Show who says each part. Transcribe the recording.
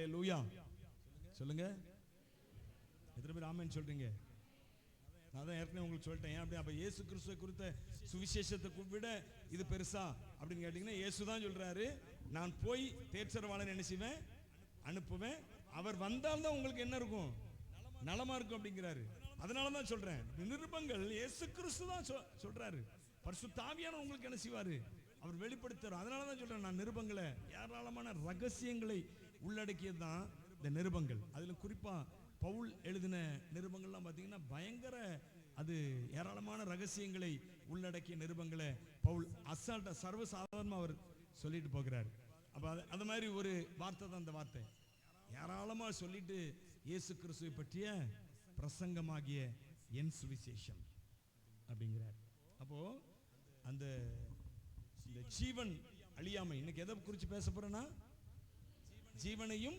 Speaker 1: ஹலே லூயா சொல்லுங்க. எத்தனை பேர் ஆமென் சொல்றீங்க? நான் தான் ஏற்கனவே உங்களுக்கு சொல்லிட்டேன். ஏன் அப்படி அப்ப இயேசு கிறிஸ்துவை குறித்த சுவிசேஷத்தை கு- விட இது பெருசா அப்படின்னு கேட்டீங்கன்னா இயேசு தான் சொல்றாரு. நான் போய் தேர்ச்சரவாளன் என்ன செய்வேன்? அனுப்புவேன். அவர் வந்தால் தான் உங்களுக்கு என்ன இருக்கும்? நலமா இருக்கும் அப்படிங்கிறாரு. அதனால தான் சொல்றேன். நிருபங்கள் இயேசு கிறிஸ்து தான் சொ- சொல்றாரு. பரிசுத்தாவியான உங்களுக்கு என்ன செய்வாரு? அவர் வெளிப்படுத்துறார் அதனால தான் சொல்றேன் நான் நிருபங்களை ஏராளமான ரகசியங்களை உள்ளடக்கியது தான் இந்த நிருபங்கள். அதில் குறிப்பாக பவுல் எழுதின நிருபங்கள்லாம் பார்த்தீங்கன்னா பயங்கர அது ஏராளமான ரகசியங்களை உள்ளடக்கிய நிருபங்களை பவுல் அசால்ட்டா சர்வசாதாரணமாக அவர் சொல்லிட்டு போகிறார். அப்போ அது அது மாதிரி ஒரு வார்த்தை தான் அந்த வார்த்தை. ஏராளமாக சொல்லிட்டு இயேசு கிறிஸ்துவை பற்றிய பிரசங்கமாகிய என் சுவிசேஷம் அப்படிங்கிறார். அப்போ அந்த இந்த ஜீவன் அழியாமை இன்னைக்கு எதை குறித்து பேச போகிறேன்னா ஜீவனையும்